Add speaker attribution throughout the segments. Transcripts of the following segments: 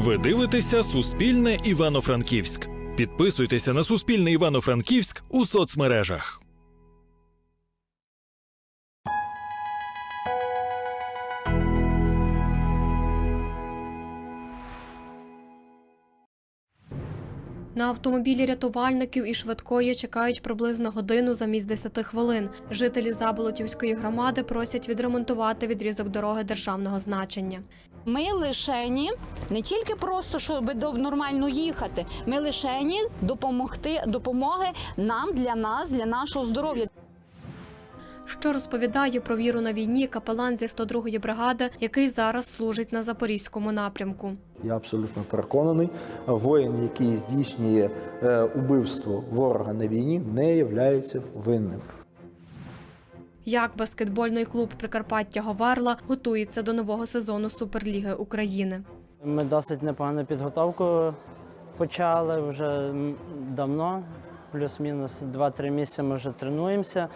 Speaker 1: Ви дивитеся Суспільне Івано-Франківськ. Підписуйтеся на Суспільне Івано-Франківськ у соцмережах.
Speaker 2: На автомобілі рятувальників і швидкої чекають приблизно годину замість 10 хвилин. Жителі Заболотівської громади просять відремонтувати відрізок дороги державного значення.
Speaker 3: Ми лишені не тільки просто щоб до- нормально їхати. Ми лишені допомогти допомоги нам для нас, для нашого здоров'я.
Speaker 2: Що розповідає про віру на війні капелан зі 102-ї бригади, який зараз служить на запорізькому напрямку.
Speaker 4: Я абсолютно переконаний, воїн, який здійснює е, убивство ворога на війні, не є винним.
Speaker 2: Як баскетбольний клуб Прикарпаття Говерла готується до нового сезону Суперліги України.
Speaker 5: Ми досить непогану підготовку почали вже давно, плюс-мінус 2-3 місяці ми вже тренуємося.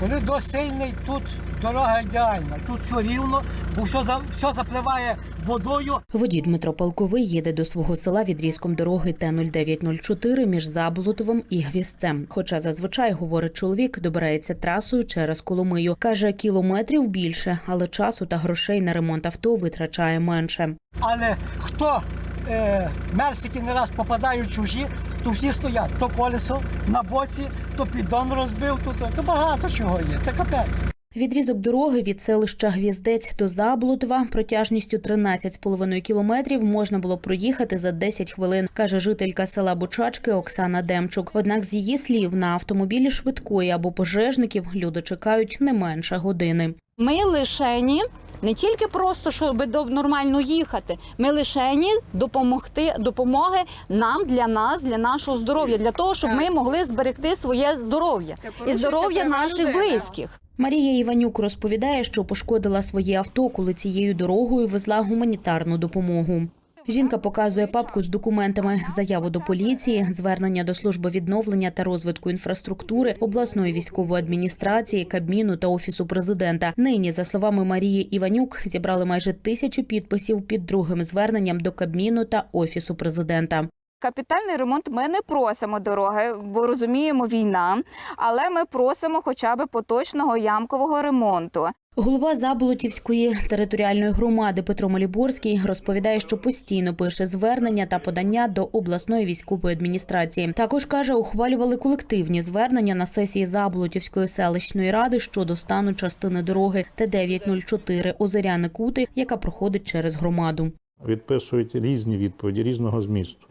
Speaker 6: Коли дощ сильний, тут дорога ідеальна, тут все рівно, бо все, за- все запливає водою.
Speaker 7: Водій Дмитро Полковий їде до свого села відрізком дороги Т-0904 між Заболотовим і Гвістцем. Хоча зазвичай, говорить чоловік, добирається трасою через Коломию. Каже, кілометрів більше, але часу та грошей на ремонт авто витрачає менше.
Speaker 6: Але хто е, мерсики не раз попадають чужі, то всі стоять. То колесо на боці, то піддон розбив, то, то, то багато чого є. Та капець.
Speaker 7: Відрізок дороги від селища Гвіздець до Заблутова протяжністю 13,5 кілометрів можна було проїхати за 10 хвилин, каже жителька села Бучачки Оксана Демчук. Однак, з її слів, на автомобілі швидкої або пожежників люди чекають не менше години.
Speaker 3: Ми лишені не тільки просто щоб нормально їхати. Ми лишені допомогти допомоги нам для нас, для нашого здоров'я, для того, щоб ми могли зберегти своє здоров'я і здоров'я наших близьких.
Speaker 7: Марія Іванюк розповідає, що пошкодила своє авто, коли цією дорогою везла гуманітарну допомогу. Жінка показує папку з документами, заяву до поліції, звернення до служби відновлення та розвитку інфраструктури, обласної військової адміністрації, Кабміну та офісу президента. Нині, за словами Марії Іванюк, зібрали майже тисячу підписів під другим зверненням до Кабміну та офісу президента.
Speaker 8: Капітальний ремонт ми не просимо дороги, бо розуміємо війна, але ми просимо хоча б поточного ямкового ремонту.
Speaker 7: Голова Заболотівської територіальної громади Петро Маліборський розповідає, що постійно пише звернення та подання до обласної військової адміністрації. Також каже, ухвалювали колективні звернення на сесії Заболотівської селищної ради щодо стану частини дороги Т-904 Озеряни Кути, яка проходить через громаду.
Speaker 9: відписують різні відповіді різного змісту.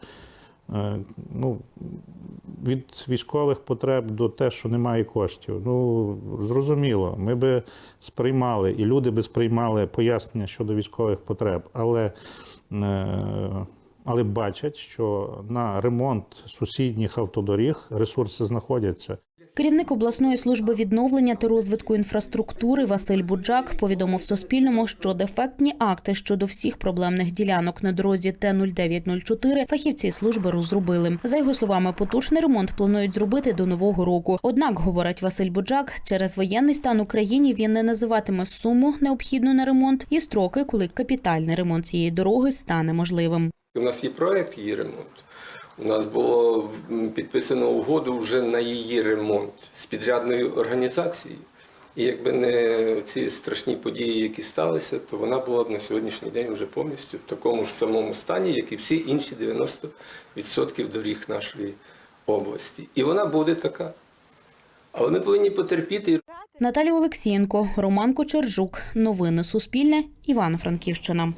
Speaker 9: Е, Ну, від військових потреб до те, що немає коштів. Ну, зрозуміло, ми би сприймали, і люди би сприймали пояснення щодо військових потреб, але, е, але бачать, що на ремонт сусідніх автодоріг ресурси знаходяться.
Speaker 7: Керівник обласної служби відновлення та розвитку інфраструктури Василь Буджак повідомив Суспільному, що дефектні акти щодо всіх проблемних ділянок на дорозі Т-0904 фахівці служби розробили. За його словами, потужний ремонт планують зробити до нового року. Однак, говорить Василь Буджак, через воєнний стан Україні він не називатиме суму необхідну на ремонт і строки, коли капітальний ремонт цієї дороги стане можливим.
Speaker 10: У нас є проект її ремонту. У нас було підписано угоду вже на її ремонт з підрядною організацією. І якби не ці страшні події, які сталися, то вона була б на сьогоднішній день вже повністю в такому ж самому стані, як і всі інші 90% доріг нашої області. І вона буде така. Але ми повинні потерпіти
Speaker 7: Наталія Олексієнко, Роман Кочержук. Новини Суспільне. Івано-Франківщина.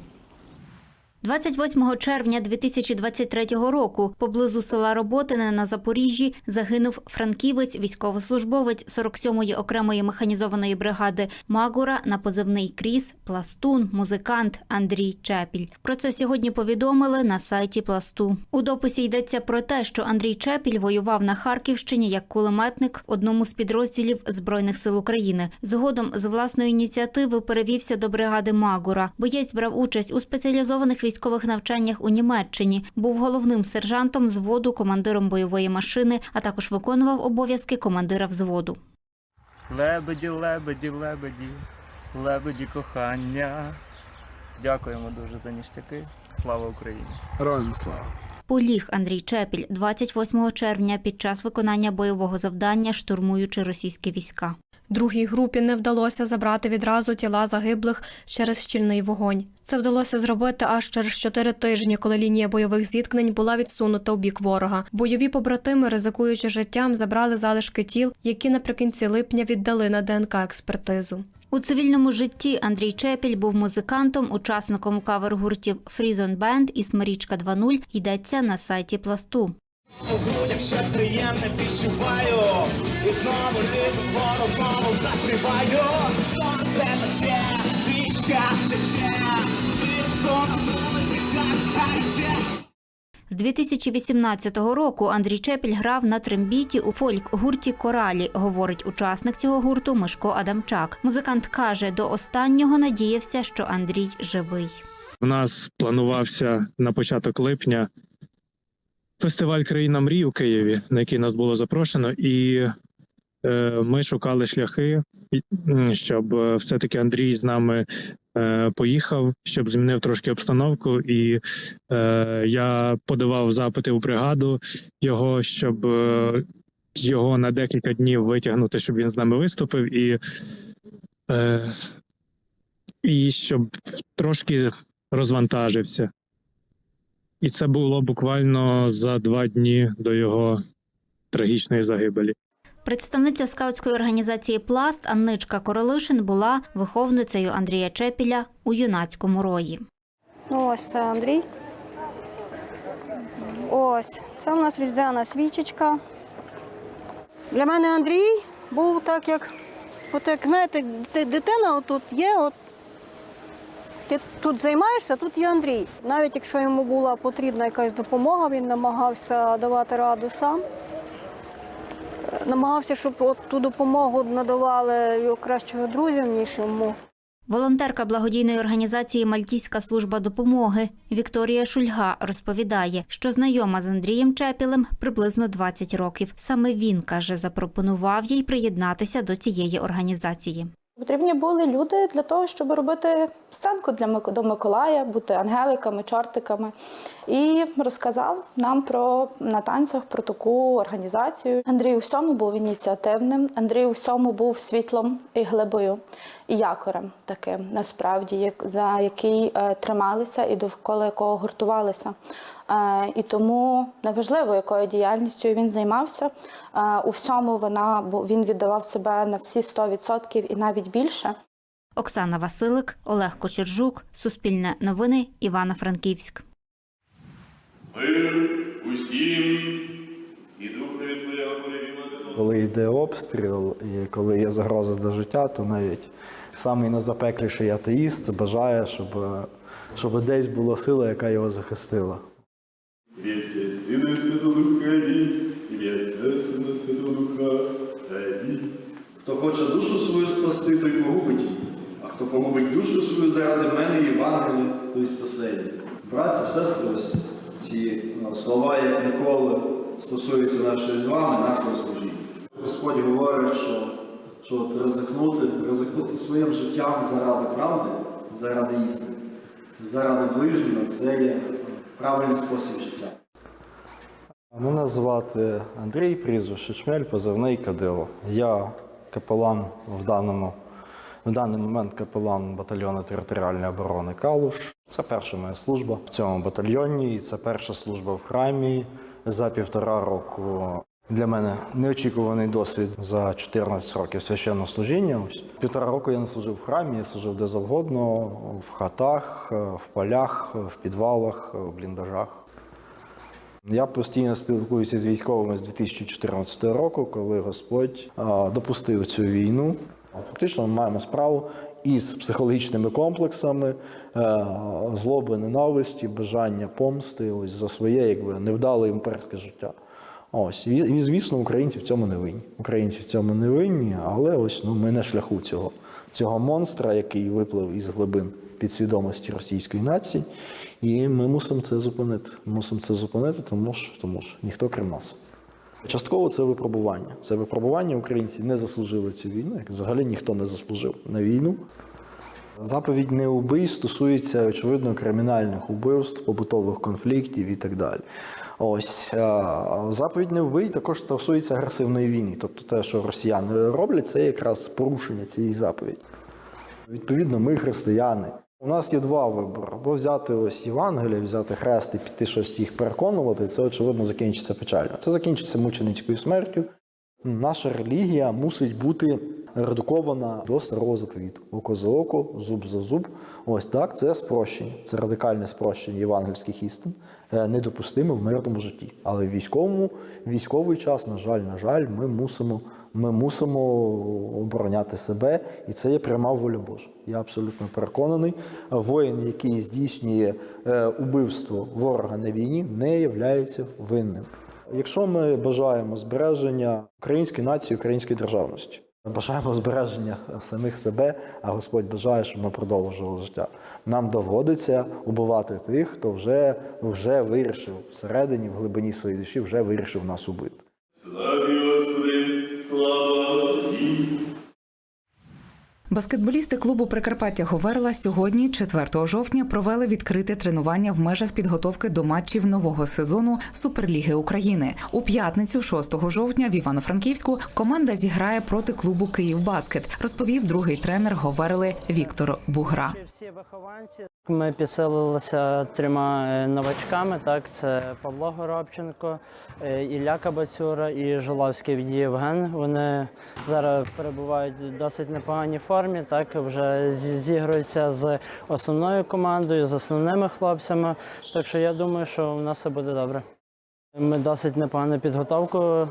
Speaker 11: 28 червня 2023 року поблизу села Роботине на Запоріжжі загинув франківець, військовослужбовець 47-ї окремої механізованої бригади Магура на позивний кріс, пластун, музикант Андрій Чепіль. Про це сьогодні повідомили на сайті пласту. У дописі йдеться про те, що Андрій Чепіль воював на Харківщині як кулеметник в одному з підрозділів збройних сил України. Згодом з власної ініціативи перевівся до бригади Магура. Боєць брав участь у спеціалізованих військових навчаннях у Німеччині, був головним сержантом взводу, командиром бойової машини, а також виконував обов'язки командира взводу.
Speaker 12: Лебеді, лебеді, лебеді, лебеді кохання. Дякуємо дуже за ніштяки. Слава Україні!
Speaker 4: Героям слава!
Speaker 11: Поліг Андрій Чепіль 28 червня під час виконання бойового завдання, штурмуючи російські війська.
Speaker 2: Другій групі не вдалося забрати відразу тіла загиблих через щільний вогонь. Це вдалося зробити аж через чотири тижні, коли лінія бойових зіткнень була відсунута у бік ворога. Бойові побратими, ризикуючи життям, забрали залишки тіл, які наприкінці липня віддали на ДНК експертизу.
Speaker 11: У цивільному житті Андрій Чепіль був музикантом, учасником кавер-гуртів Фрізон Бенд і Смирічка 2.0 йдеться на сайті пласту.
Speaker 13: У грудях щось приємне відчуваю І знову лізу згору, знову закриваю Сонце тече, річка тече Річко на вулиці так гаряче
Speaker 11: З 2018 року Андрій Чепіль грав на трембіті у фольк-гурті Коралі, говорить учасник цього гурту Мишко Адамчак. Музикант каже, до останнього надіявся, що Андрій живий.
Speaker 14: У нас планувався на початок липня фестиваль Країна мрій у Києві, на який нас було запрошено, і е, ми шукали шляхи, щоб е, все-таки Андрій з нами е, поїхав, щоб змінив трошки обстановку. І я подавав запити у бригаду його, щоб його на декілька днів витягнути, щоб він з нами виступив, і, і щоб трошки розвантажився. І це було буквально за два дні до його трагічної загибелі.
Speaker 11: Представниця скаутської організації Пласт Анничка Королишин була виховницею Андрія Чепіля у юнацькому рої.
Speaker 15: Ну, ось це Андрій. Ось, це у нас різдвяна свічечка. Для мене Андрій був так, як, от як знаєте, дитина отут є, от ти тут займаєшся, тут є Андрій. Навіть якщо йому була потрібна якась допомога, він намагався давати раду сам. Намагався, щоб от ту допомогу надавали його кращого друзів, ніж йому.
Speaker 11: Волонтерка благодійної організації Мальтійська служба допомоги Вікторія Шульга розповідає, що знайома з Андрієм Чепілем приблизно 20 років. Саме він каже, запропонував їй приєднатися до цієї організації.
Speaker 16: Потрібні були люди для того, щоб робити сценку для до Миколая, бути ангеликами, чортиками. І розказав нам про на танцях про таку організацію. Андрій у всьому був ініціативним. Андрій у всьому був світлом і глибою, і якорем таким, насправді, як за який е, трималися і довкола якого гуртувалися. Е, і тому неважливо, якою діяльністю він займався. е, у всьому вона бо він віддавав себе на всі 100% і навіть більше.
Speaker 11: Оксана Василик, Олег Кочержук, Суспільне новини, Івано-Франківськ.
Speaker 17: Мир усім, і духи Твоя.
Speaker 4: Коли йде обстріл і коли є загроза до життя, то навіть самий найзапекліший атеїст бажає, щоб, щоб десь була сила, яка його захистила.
Speaker 17: Віця Сина і Святого Духа, Амінь. Ім'я Отця, Сина, Святого Духа, Амінь.
Speaker 18: Хто хоче душу свою спасти, той погубить її. А хто погубить душу свою заради мене і Євангелія, той спасе. Браті, сестри, ось ці ну, слова, як ніколи, стосуються нашої з вами, нашого служіння. Господь говорить, що, що от ризикнути, ризикнути своїм життям заради правди, заради істини, заради ближнього це є правильний спосіб життя.
Speaker 4: Мене звати Андрій, прізвище Чмель, позивний Кадило. Я капелан в даному в даний момент капелан батальйону територіальної оборони Калуш. Це перша моя служба в цьому батальйоні, і це перша служба в храмі за півтора року. Для мене неочікуваний досвід за 14 років священного служіння. Півтора року я не служив в храмі, я служив де завгодно, в хатах, в полях, в підвалах, в бліндажах. Я постійно спілкуюся з військовими з 2014 року, коли Господь допустив цю війну. Фактично ми маємо справу із психологічними комплексами, е, злоби, ненависті, бажання помсти ось за своє якби невдале імперське життя. Ось і, звісно, українці в цьому не винні. Українці в цьому не винні, але ось ну ми на шляху цього, цього монстра, який виплив із глибин підсвідомості російської нації, і ми мусимо це зупинити. Мусимо це зупинити, тому що тому що ніхто крім нас. Частково це випробування. Це випробування українці не заслужили цю війну, як взагалі ніхто не заслужив на війну. Заповідь не убий стосується очевидно кримінальних убивств, побутових конфліктів і так далі. Ось заповідь не вбий також стосується агресивної війни. Тобто те, що росіяни роблять, це якраз порушення цієї заповіді. Відповідно, ми християни. У нас є два вибори: або взяти ось Євангелія, взяти хрест і піти щось їх переконувати. Це очевидно закінчиться печально. Це закінчиться мученицькою смертю. Наша релігія мусить бути редукована до старого заповіту. Око за око, зуб за зуб. Ось так, це спрощення, це радикальне спрощення євангельських істин, е, недопустиме в мирному житті. Але в військовому, військовий час, на жаль, на жаль, ми мусимо, ми мусимо обороняти себе, і це є пряма воля Божа. Я абсолютно переконаний. Воїн, який здійснює е, убивство ворога на війні, не являється винним. Якщо ми бажаємо збереження української нації, української державності, бажаємо збереження самих себе, а Господь бажає, щоб ми продовжували життя. Нам доводиться убивати тих, хто вже, вже вирішив всередині, в глибині своєї душі, вже вирішив нас убити.
Speaker 19: Баскетболісти клубу Прикарпаття Говерла сьогодні, 4 жовтня, провели відкрите тренування в межах підготовки до матчів нового сезону Суперліги України. У п'ятницю, 6 жовтня, в Івано-Франківську команда зіграє проти клубу Київбаскет, розповів другий тренер Говерли Віктор Бугра.
Speaker 5: Ми підсилилися трьома е, новачками. Так, це Павло Горобченко, е, Ілля Кабацюра і Жоловський Євген. Вони зараз перебувають в досить непоганій формі. Так вже зі- зігруються з основною командою, з основними хлопцями. Так що я думаю, що у нас все буде добре. Ми досить непогану підготовку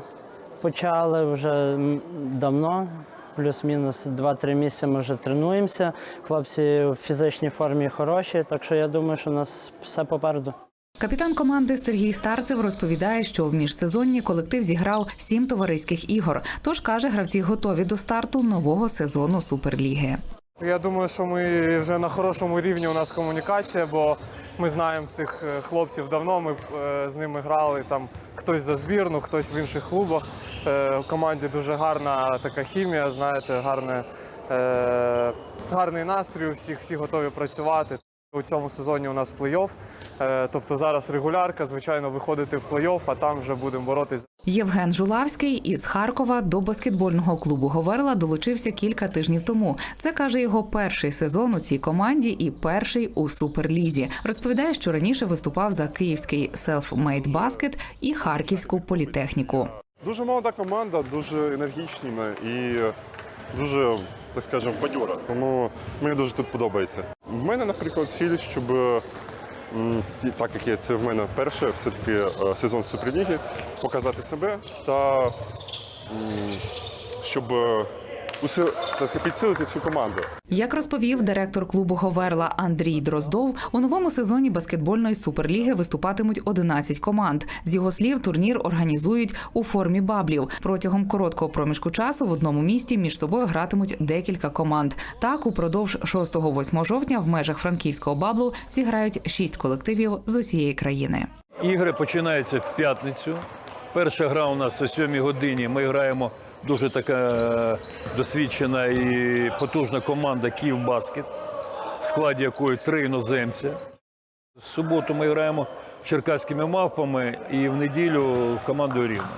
Speaker 5: почали вже давно. Плюс-мінус 2-3 місяці ми вже тренуємося. Хлопці в фізичній формі хороші, так що я думаю, що у нас все попереду.
Speaker 19: Капітан команди Сергій Старцев розповідає, що в міжсезонні колектив зіграв сім товариських ігор. Тож каже, гравці готові до старту нового сезону Суперліги.
Speaker 20: Я думаю, що ми вже на хорошому рівні у нас комунікація, бо ми знаємо цих е, хлопців давно. Ми е, з ними грали там хтось за збірну, хтось в інших клубах. Е, В команді дуже гарна така хімія, знаєте, гарне, гарний настрій у всіх, всі готові працювати. У цьому сезоні у нас плей-офф, е, тобто зараз регулярка, звичайно, виходити в плей-офф, а там вже будемо боротись.
Speaker 19: Євген Жулавський із Харкова до баскетбольного клубу Говерла долучився кілька тижнів тому. Це каже його перший сезон у цій команді і перший у суперлізі. Розповідає, що раніше виступав за київський Self-Made Basket і харківську політехніку.
Speaker 21: Дуже молода команда, дуже енергічні ми і дуже, так скажемо, бадьора. Тому мені дуже тут подобається. В мене, наприклад, ціль, щоб так як є це в мене перше, все-таки е, сезон Суперліги, показати себе та щоб е, уси, так сказати, підсилити цю команду.
Speaker 19: Як розповів директор клубу Говерла Андрій Дроздов, у новому сезоні баскетбольної суперліги виступатимуть 11 команд. З його слів, турнір організують у формі баблів. Протягом короткого проміжку часу в одному місті між собою гратимуть декілька команд. Так, упродовж 6-8 жовтня в межах франківського баблу зіграють шість колективів з усієї країни.
Speaker 22: Ігри починаються в п'ятницю. Перша гра у нас о 7 годині. Ми граємо дуже така е, досвідчена і потужна команда Київбаскет, в складі якої три іноземці. В суботу ми граємо черкаськими мавпами і в неділю командою Рівно.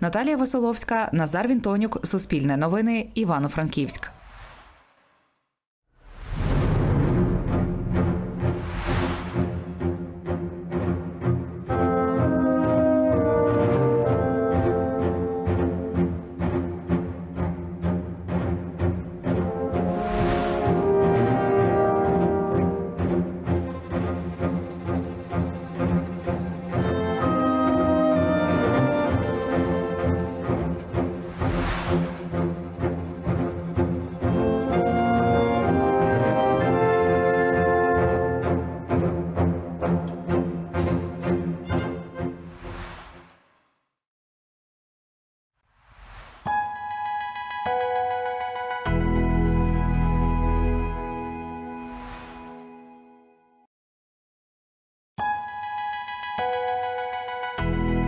Speaker 19: Наталія Васоловська, Назар Вінтонюк, Суспільне новини, Івано-Франківськ.